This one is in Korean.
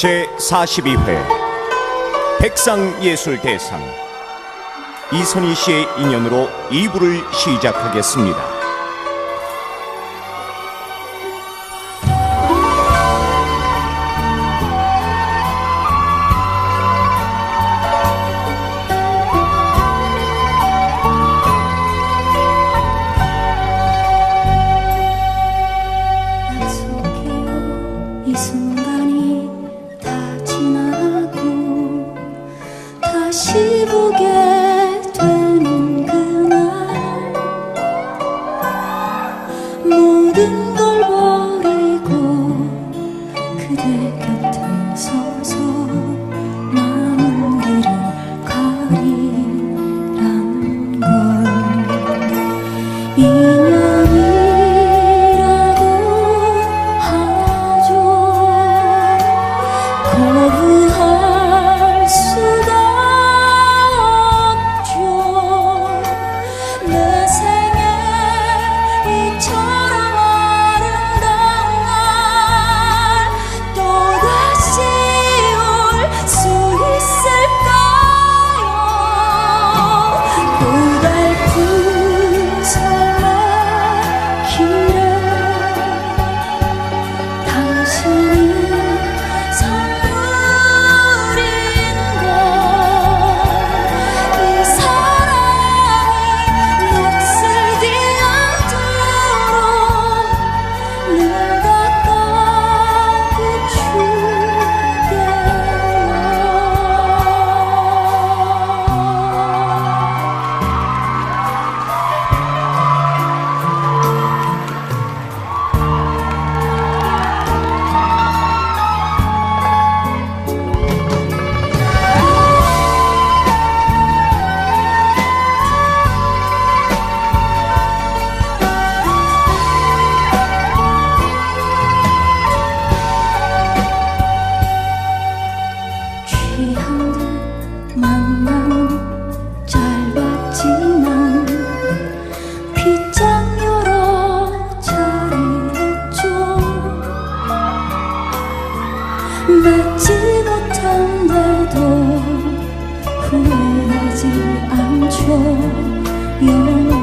제42회 백상예술대상 이선희 씨의 인연으로 2부를 시작하겠습니다. 모든 취한 듯 만남은 짧았지만 빗장 여러 차례 했죠 맺지 못한데도 후회하지 않죠 영원